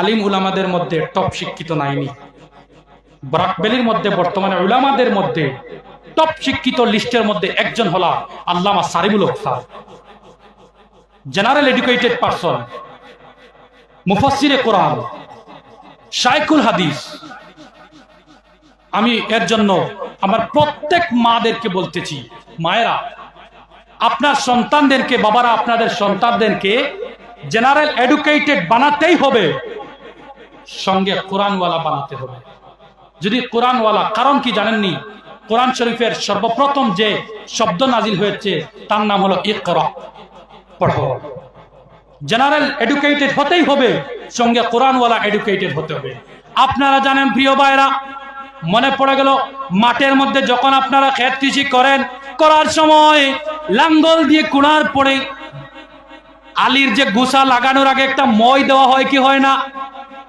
আলিম উলামাদের মধ্যে টপ শিক্ষিত নাইনি। ব্রাকবেলির মধ্যে, বর্তমানে উলামাদের মধ্যে টপ শিক্ষিত লিস্টের মধ্যে একজন হলা আল্লামা Saribul Haque sir general educated person মুফাসিরে কোরআন শাইকুল হাদিস। আমি এর জন্য আমার প্রত্যেক মাদেরকে বলতেছি, মায়েরা, আপনার সন্তানদেরকে, বাবারা আপনাদের সন্তানদেরকে জেনারেল এডুকেটেড বানাতেই হবে। সঙ্গে কোরআনওয়ালা বানাতে হবে। যদি কোরআনওয়ালা, কারণ কি জানেননি? কোরআন শরীফের সর্বপ্রথম যে শব্দ নাজিল হয়েছে, তার নাম হলো ইকরা। জেনারেল এডুকেটেড হতেই হবে, সঙ্গে কোরআনওয়ালা এডুকেটেড হতে হবে। আপনারা জানেন, প্রিয় ভাইরা মনে পড়ে গেল, মাঠের মধ্যে যখন আপনারা খেত কৃষি করেন, করার সময় লাঙ্গল দিয়ে কুড়ার পরে আলির যে গুসা লাগানোর আগে একটা মই দেওয়া হয় কি হয় না?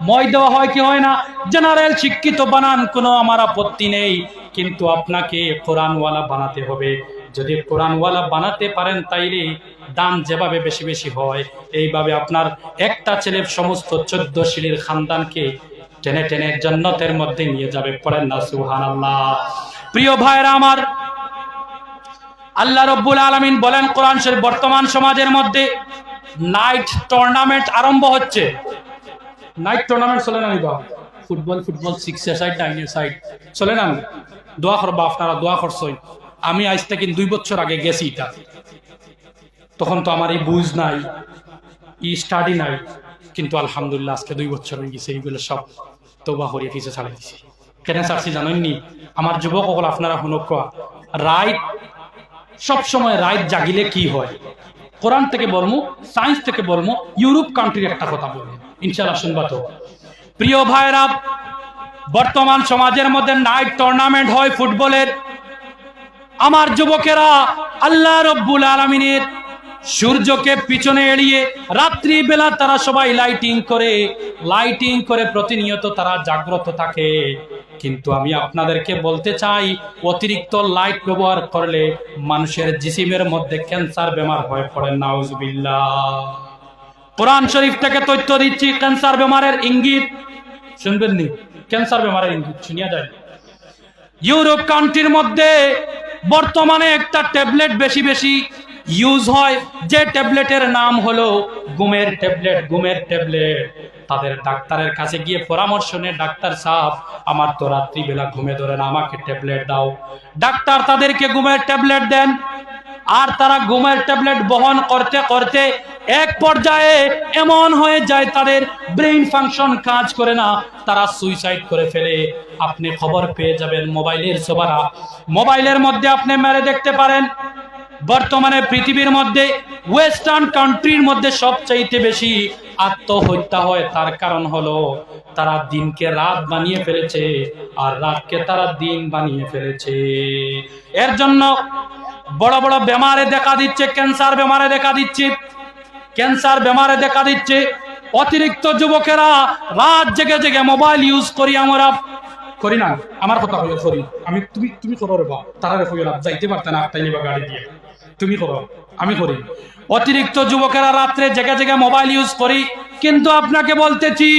মই দেওয়া হয় কি হয় না? জেনারেল শিক্ষিত বানান, কোনো আমার আপত্তি নেই। কিন্তু আপনাকে কোরআনওয়ালা বানাতে হবে। যদি কোরআনওয়ালা বানাতে পারেন তাইলে দান যেভাবে বেশি বেশি হয়, এইভাবে আপনার একটা ছেলের সমস্ত চোদ্দ শিলির খানদানকে টেনে টেনে জন্নতের মধ্যে নিয়ে যাবে। পড়েন না সুহান আল্লাহ প্রিয় ভাইরা আমার, আল্লাহ রব্বুল আলমিন বলেন, কোরআন বর্তমান সমাজের মধ্যে নাইট টুর্নামেন্ট আরম্ভ হচ্ছে। নাইট টুর্নামেন্ট চলে না নিবা football football six a side nine a side চলে না দোয়া করবা আপনারা দোয়া করছই। আমি আজ থেকে দুই বছর আগে গেছি এটা। তখন তো আমার এই বুঝ নাই ই স্টাডি নাই। কিন্তু আলহামদুলিল্লাহ আজকে দুই বছর হয়ে গেছে এইগুলো সব তোবা হরিয়ে পিছিয়ে ছাড়াই দিছি। কেন চাচ্ছি জানেননি আমার যুবক সকল আপনারা শুনক রাইট সব সময় রাইট জাগিলে কি হয়? কোরআন থেকে বলমু সায়েন্স থেকে বলমু ইউরোপ কান্ট্রির একটা কথা বলব। প্রিয় ভাইরা বর্তমান সমাজের মধ্যে নাইট টুর্নামেন্ট হয় ফুটবলের। আমার যুবকেরা, আল্লাহ রব্বুল আলমিনের সূর্যকে পিছনে এড়িয়ে রাত্রি বেলা তারা সবাই লাইটিং করে লাইটিং করে প্রতিনিয়ত তারা জাগ্রত থাকে। কিন্তু আমি আপনাদেরকে বলতে চাই, অতিরিক্ত লাইট ব্যবহার করলে মানুষের জিসিমের মধ্যে ক্যান্সার বেমার হয়ে পড়ে নাউজবিল্লাহ। কোরআন শরীফ থেকে তথ্য দিচ্ছি, ক্যান্সার বেমারের ইঙ্গিত। শুনবেন নি? ক্যান্সার বেমারের ইঙ্গিত, শুনিয়া যায় ইউরোপ কান্ট্রির মধ্যে বর্তমানে একটা ট্যাবলেট বেশি বেশি ইউজ হয়, যে ট্যাবলেটের নাম হলো গুমের ট্যাবলেট গুমের ট্যাবলেট। তাদের ডাক্তারের কাছে গিয়ে পরামর্শ নেয় ডাক্তার সাহেব, আমার তো রাত্রিবেলা ঘুমে ধরে না, আমাকে ট্যাবলেট দাও। ডাক্তার তাদেরকে গুমের ট্যাবলেট দেন। আর তারা ঘুমের ট্যাবলেট বহন করতে করতে এক পর্যায়ে এমন হয়ে যায়, তাদের ব্রেইন ফাংশন কাজ করে না, তারা সুইসাইড করে ফেলে। আপনি খবর পেয়ে যাবেন মোবাইলের সবারা মোবাইলের মধ্যে আপনি মেরে দেখতে পারেন, বর্তমানে পৃথিবীর মধ্যে, ওয়েস্টার্ন কান্ট্রির মধ্যে সবচাইতে বেশি আত্মহত্যা হয়, তার কারণ হলো তারা দিনকে রাত বানিয়ে ফেলেছে, আর রাতকে তারা দিন বানিয়ে ফেলেছে। এর জন্য বড় বড় বেমারে দেখা দিচ্ছে, ক্যান্সার বেমারে দেখা দিচ্ছে, ক্যান্সার বেমারে দেখা দিচ্ছে। অতিরিক্ত যুবকেরা রাত জেগে জেগে মোবাইল ইউজ করি আমরা। করি না, আমার কথা হলো করি। আমি, তুমি তুমি করো রে বা তারা রেখো না, যাইতে পারতে না তাই নিবা গাড়ি দিয়ে। তুমি করো, আমি করি। অতিরিক্ত যুবকেরা রাত্রে জেগে জেগে মোবাইল ইউজ করি। কিন্তু আপনাকে বলতেছি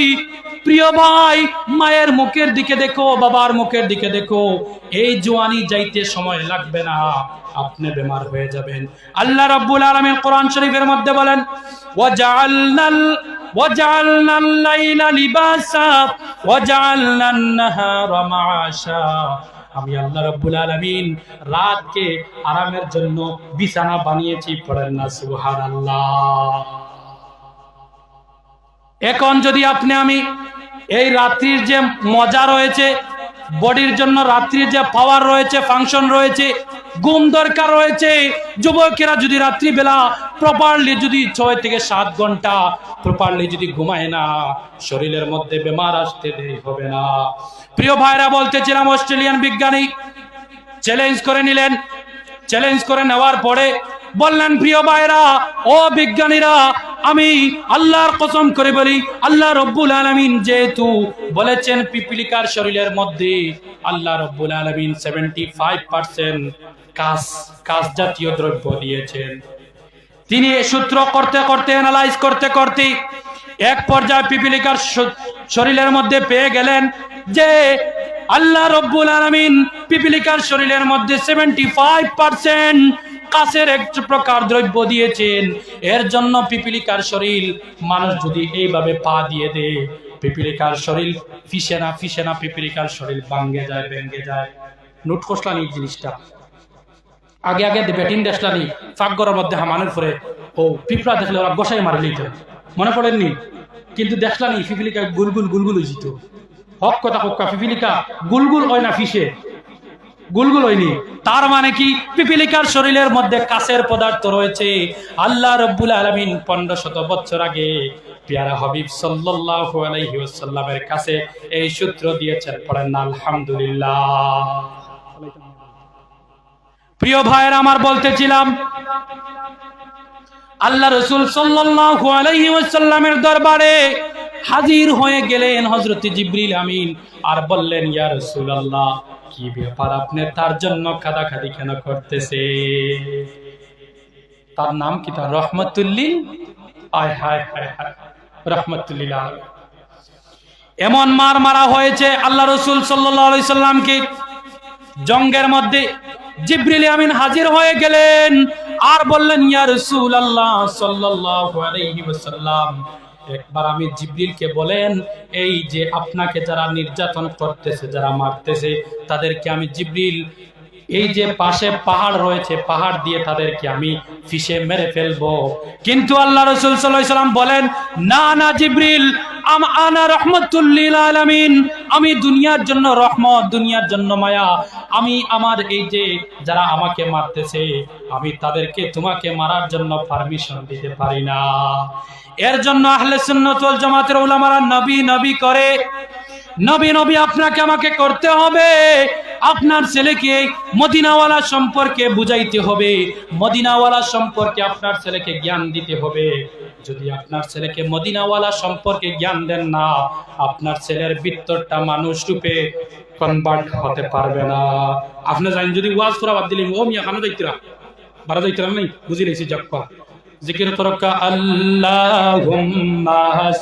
প্রিয় ভাই, মায়ের মুখের দিকে দেখো, বাবার মুখের দিকে দেখো। এই জোয়ানি যাইতে সময় লাগবে না। আপনি বেমার হয়ে যাবেন। আল্লাহ রাব্বুল আলামিন কোরআন শরীফের মধ্যে বলেন ওয়াজআলনাল লাইলা লিবাসা ওয়াজআলনান নাহারা মাআশা। আমি আল্লাহ রাব্বুল আলামিন রাতকে আরামের জন্য বিছানা বানিয়েছি, পড়েন না, সুবহানাল্লাহ। এখন যদি আপনি আমি এই রাত্রির যে মজা রয়েছে, বডির জন্য রাত্রির যে পাওয়ার রয়েছে ফাংশন রয়েছে, ঘুম দরকার রয়েছে, যুবকেরা যদি রাত্রিবেলা প্রপারলি যদি ছয় থেকে সাত ঘণ্টা প্রপারলি যদি ঘুমায় না, শরীরের মধ্যে বেমার আসতে দেরি হবে না। প্রিয় ভাইরা, বলতেছিলাম অস্ট্রেলিয়ান বিজ্ঞানী চ্যালেঞ্জ করে নিলেন। চ্যালেঞ্জ করে নেওয়ার পরে বললেন, প্রিয় ভাইরা ও বিজ্ঞানীরা আমি আল্লাহর কসম করে বলি, আল্লাহ রব্বুল আলমিন যেহেতু বলেছেন পিপিলিকার শরীরের মধ্যে, আল্লাহ রব্বুল আলমিন সেভেন্টি ফাইভ পার্সেন্ট কাজ কাজ জাতীয় দ্রব্য দিয়েছেন। তিনি এ সূত্র করতে করতে অ্যানালাইজ করতে করতে এক পর্যায়ে পিপিলিকার শরীরের মধ্যে পেয়ে গেলেন যে আল্লাহ রব্বুল আলমিন পিপিলিকার শরীরের মধ্যে সেভেন্টি ফাইভ পার্সেন্ট কাছের এক প্রকার দ্রব্য দিয়েছেন। এর জন্য পিপিলিকার শরীর মানুষ যদি এইভাবে পা দিয়ে দেয় পিপিলিকার শরীর ফিসে না ফিসে না, পিপিলিকার শরীর ভাঙ্গে যায়, ভেঙ্গে যায়। নোট কষলানি জিনিসটা। আগে আগে ব্যাটিং দেশলানি ফাঁকগরের মধ্যে হামানের পরে ও, পিঁপড়া দেখলে ওরা গোসাই মারি নিত। মনে পড়েননি? কিন্তু দেখলানি পিপিলিকা গুলগুল গুলগুল হয়েছিত হক কথা হক্কা পিপিলিকা গুলগুল হয় না, ফিসে। গুলগুল হয়নি। তার মানে কি? পিপিলিকার শরীরের মধ্যে কাছের পদার্থ রয়েছে। আল্লাহ রব্বুল আলমিন পনেরো শত বছর আগে পিয়ারা হবিব ওয়াসাল্লামের কাছে এই সূত্র দিয়েছেন। পড়েন, আলহামদুলিল্লাহ। প্রিয় ভাইয়ের, আমার বলতেছিলাম, আল্লাহ রসুল ওয়াসাল্লামের দরবারে হাজির হয়ে গেলেন হযরত জিবরিল আমিন। আর বললেন, ইয়া রাসূলুল্লাহ কি ব্যাপার? আপনি তার জন্য খাদাখাদি কেন করতেছে তার নাম কি তার? রহমতুল্লিল? আয়, হায় হায় হায়, রহমতুল্লিল এমন মার মারা হয়েছে আল্লাহ রসুল সাল্লামকে। জঙ্গের মধ্যে জিব্রিল আমিন হাজির হয়ে গেলেন। আর বললেন, ইয়া সাল্লাল্লাহু আলাইহি ওয়াসাল্লাম একবার আমি জিব্রিলকে বলেন, এই যে আপনাকে যারা নির্যাতন করতেছে, যারা মারতেছে, তাদেরকে আমি জিব্রিল, এই যে পাশে পাহাড় রয়েছে, পাহাড় দিয়ে তাদেরকে আমি ফিসে মেরে ফেলব। কিন্তু আল্লাহ রসুল সাল্লাম বলেন, না না, জিব্রিল আনা আমি দুনিয়ার জন্য রহমত, দুনিয়ার জন্য মায়া। আমি আমার এই যে যারা আমাকে মারতেছে, আমি তাদেরকে তোমাকে মারার জন্য পারমিশন দিতে পারি না। এর জন্য আহলে সুন্নতল জামাতের উলামারা নবী নবী করে নবী নবী, আপনাকে আমাকে করতে হবে। আপনার ছেলেকে মদিনাওয়ালা সম্পর্কে বুঝাইতে হবে। মদিনাওয়ালা সম্পর্কে আপনার ছেলেকে জ্ঞান দিতে হবে। যদি আপনার ছেলেকে মদিনাওয়ালা সম্পর্কে জ্ঞান দেন না, আপনার ছেলের ভিতরটা মানুষ রূপে কনভার্ট হতে পারবে না। আপনি জানেন, যদি ওয়াজ করা বাদ দিলেন, ও মিয়া খানো যাইতরা? বারা যাইতরা নাই? বুঝি লেছি জক্কা জিকির তরকা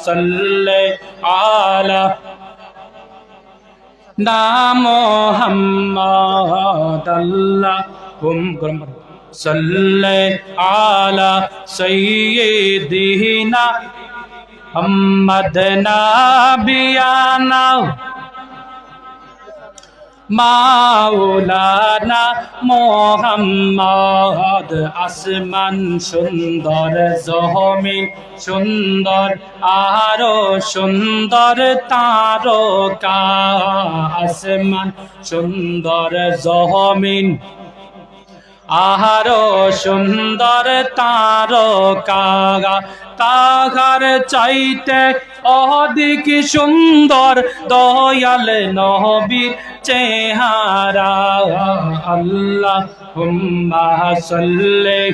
সাল্লি আলা নাম আল্লাহ হুম গরম। সাল্লে আলা সাইয়্যিদিনা মুহাম্মদ নাবিয়ানা মাওলানা মোহাম্মদ আসমান সুন্দর, জহমিন সুন্দর, আরও সুন্দর তারকা আসমান সুন্দর, জহমিন আহারো সুন্দর তারকা তাহার চাইতে অধিক সুন্দর দয়াল নবীর চেহারা। আল্লাহ হুম্মা সাল্লি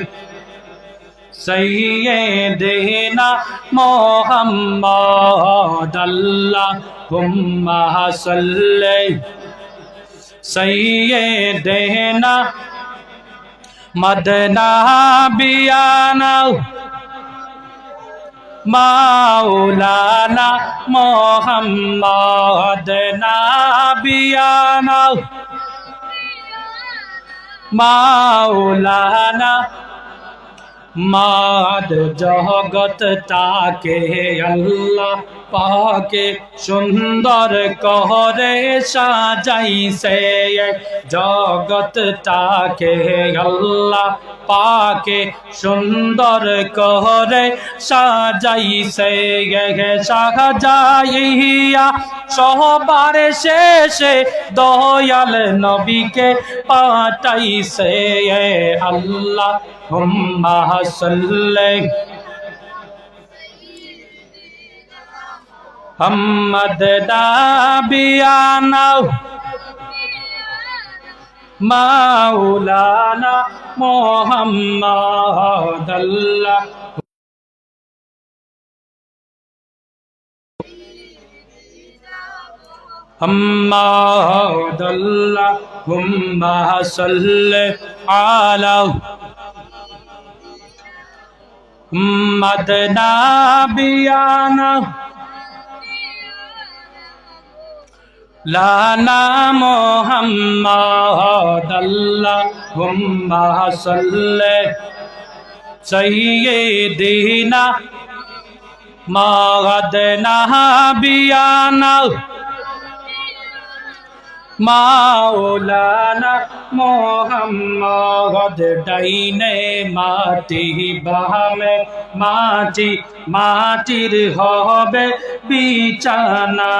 মোহাম্মদ। আল্লাহ হুম্মা সাল্লি সৈয়দেনা মদনা বিয়ানা মাওলানা মোহাম্মদ নাবিয়ানা। মাওলানা মাদ জগত তাকে আল্লাহ পাকে সুন্দর করে সাজাইছে জগত তাকে। আল্লাহ পাকে সুন্দর করে সাজাইছে সাজাইয়া সবার শেষে দয়াল নবীকে পাঠাইছে। আল্লাহ হুম্মা সাল্লি মোহাম্মদ নাবিয়ানা মাওলানা মোহাম্মদ আল্লাহ محمد اللهم صل على মদনা বিয়ানা লানা মোহাম্মদ আল্লাহুম্মা সাল্লি। সাইয়্যিদিনা মাগদনা বিয়ানা মাওলানা মোহাম্মদ ডাইনে মাটি বাহামে মাটি মাটির হবে বিছানা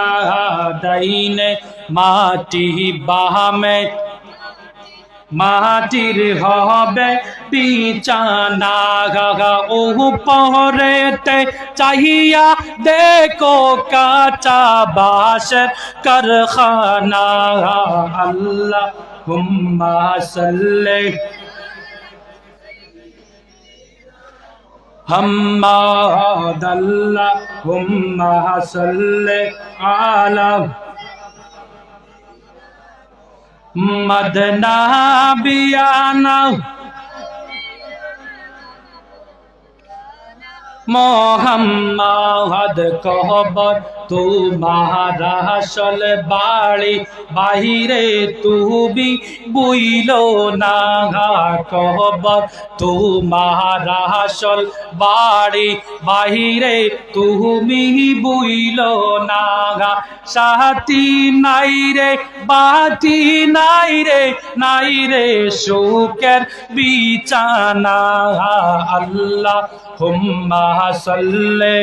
ডাইনে মাটি বাহামে মাটির হবে বিছানা ও পরেতে চাহিয়া দেখো কাঁচা বাস করখানা। আল্লাহ হুম্মা সাল্লে হাম্মাদ আল্লাহ হুম্মা সাল্লে আলা মদনা বিয়ানা মোহাম্মদ কহবত তোমারা আসল বাড়ি, বাহিরে তুমি বুইল না কহবর তোমারা আসল বাড়ি, বাহিরে তুমি বুইল না সাথী নাই রে, বাতি নাই রে নাই রে সুখের বিছানা। আল্লাহ হুম্মা সাল্লে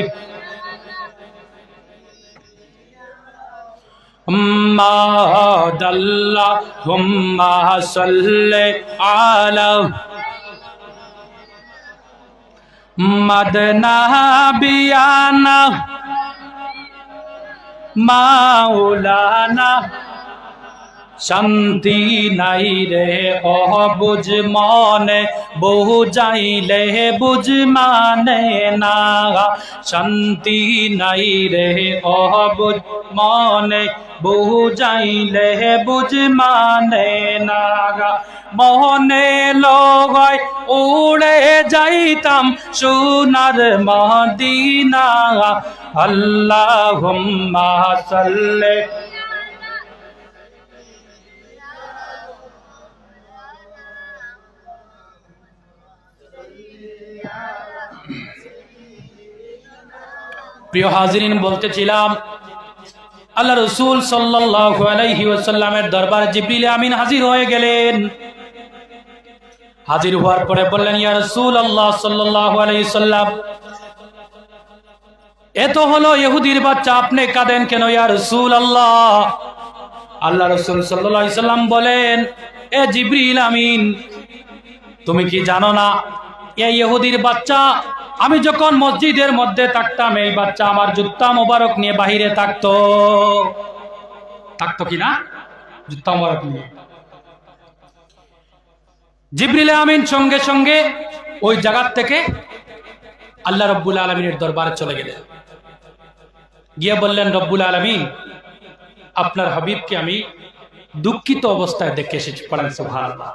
اللهم هد اللهم صل على مدنا بيانا مولانا শান্তি নাই রে অবুঝ মনে, বহু যাইলে বুঝ মানে না। শান্তি নাই রে অবুঝ মনে, বহু যাইলে বুঝ মানে না। মনে লগয় উড়ে যাইতাম সোনার মদিনা। আল্লাহুম্মা সাল্লি প্রিয় হাজিরিন, বলতেছিলাম আল্লাহ রসুল ওয়াসাল্লামের দরবারে জিবরিল আমিন হাজির হয়ে গেলেন। হাজির হওয়ার পরে বললেন, ইয়া রাসূল আল্লাহ সাল্লাম এত হলো ইহুদির বাচ্চা, আপনি কাঁদেন কেন, ইয়া রসুল আল্লাহ আল্লাহ রসুল সাল্লাম বলেন, এ জিবরিল আমিন, তুমি কি জানো না এই ইহুদির বাচ্চা আমি যখন মসজিদের মধ্যে থাকতাম, এই বাচ্চা আমার জুত্তা মোবারক নিয়ে বাহিরে থাকতো। থাকতো কি না? জুত্তা মোবারক নিয়ে। জিবরিল আমিন সঙ্গে সঙ্গে ওই জায়গার থেকে আল্লাহ রব্বুল আলমিনের দরবারে চলে গেলেন। গিয়ে বললেন, রব্বুল আলমিন, আপনার হাবিবকে আমি দুঃখিত অবস্থায় দেখে এসেছি। পড়েন সুবহানাল্লাহ।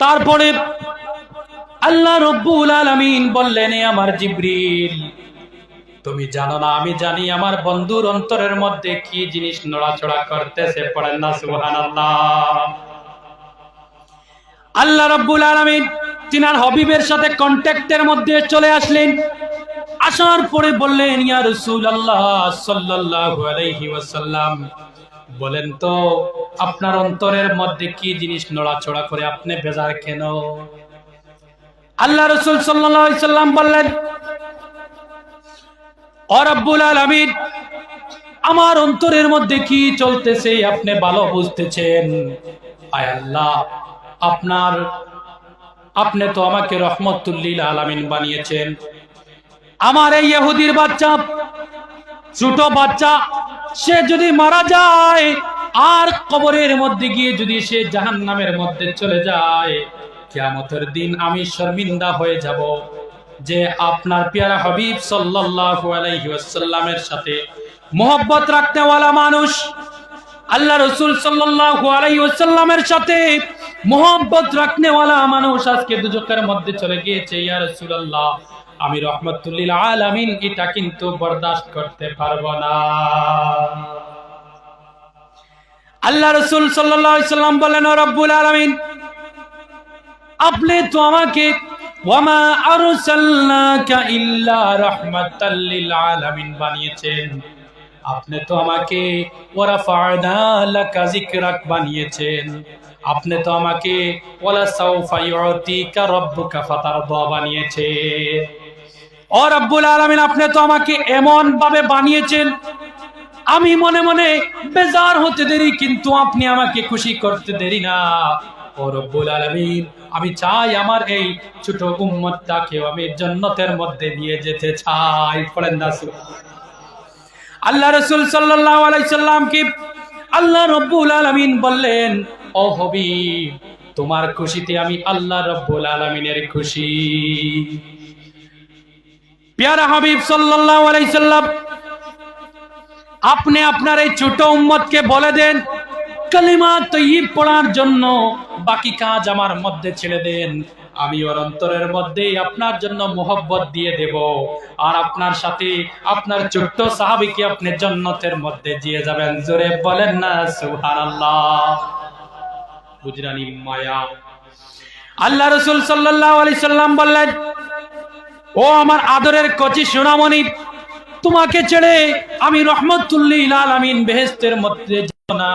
তারপরে আল্লাহ রব্বুল আলামিন বললেন আমার জিব্রিল, তুমি জানো না, আমি জানি আমার বন্ধুর অন্তরের মধ্যে কি জিনিস নড়াচড়া করতেছে, পড়েন না, সুবহানাল্লাহ। আল্লাহ রব্বুল আলামিন তিনার হবিবের সাথে কন্ট্যাক্টের মধ্যে চলে আসলেন। আসার পরে বললেন, ইয়া রাসূলুল্লাহ সাল্লাল্লাহু আলাইহি ওয়াসাল্লাম, বলেন তো, আপনার অন্তরের মধ্যে কি জিনিস নড়াচড়া করে আপনি বেজার কেন? আল্লাহ রসুল সাল্লাম বললেন অরব্বুল আলমিন, আমার অন্তরের মধ্যে কি চলতেছে আপনি ভালো বুঝতেছেন? আয় আল্লাহ, আপনার, আপনি তো আমাকে রহমতুল্লিল আলামিন বানিয়েছেন। আমার এই ইহুদির বাচ্চা, ছোট বাচ্চা, সে যদি মারা যায়, আর কবরের মধ্যে গিয়ে যদি সে জাহান নামের মধ্যে চলে যায় কিয়ামতের দিন আমি শর্মিন্দা হয়ে যাব, যে আপনার পেয়ারা হাবিব সাল্লাল্লাহু আলাইহি ওয়াসাল্লামের সাথে মোহব্বত রাখতেওয়ালা মানুষ, আল্লাহ রসুল সাল্লাল্লাহু আলাইহি ওয়াসাল্লামের সাথে মোহাম্মত রাখনেওয়ালা মানুষ আজকে দুজকের মধ্যে চলে গিয়েছে, ইয়া রাসূলুল্লাহ, আমি রহমতুল্লিল আলামিন, এটা কিন্তু বরদাস্ত করতে পারব না। আল্লাহ রসুল সাল্লাল্লাহু আলাইহি সাল্লাম বলেন, ও রব্বুল আলামিন আপনি তো আমাকে আপনি তো আমাকে বানিয়েছেন। আপনি তো আমাকে বানিয়েছেন। ও রব্বুল আপনি তো আমাকে এমন ভাবে বানিয়েছেন, আমি মনে মনে বেজার হতে দেরি, কিন্তু আপনি আমাকে খুশি করতে দেরি না। আমি চাই আমার এই ছোট আমি জান্নাতের মধ্যে নিয়ে যেতে চাই। পড়েন না আল্লাহ রসুল কি আল্লাহ রব্বুল আলামিন বললেন, ও হবিব, তোমার খুশিতে আমি আল্লাহ রব্বুল আলামিনের খুশি। পেয়ারা হাবিব সাল্লাম, আপনি আপনার এই ছোট উম্মতকে বলে দেন কালিমা তৈয়ব পড়ার জন্য বাকি কাজ আমার মধ্যে ছেড়ে দেন। আমি ওর অন্তরের মধ্যেই আপনার জন্য মোহব্বত দিয়ে দেব। আর আপনার সাথে আপনার ছোট্ট সাহাবিকে আপনি জন্নতের মধ্যে দিয়ে যাবেন। জোরে বলেন না, সুবহানাল্লাহ। বুজরানি মায়া। আল্লাহ রসুল সাল্লাল্লাহু আলাইহি সাল্লাম বললেন, ও আমার আদরের কচি সোনামণি, তোমাকে ছেড়ে আমি রহমতুল্লিল আলামিন বেহেস্তের মধ্যে যাব না।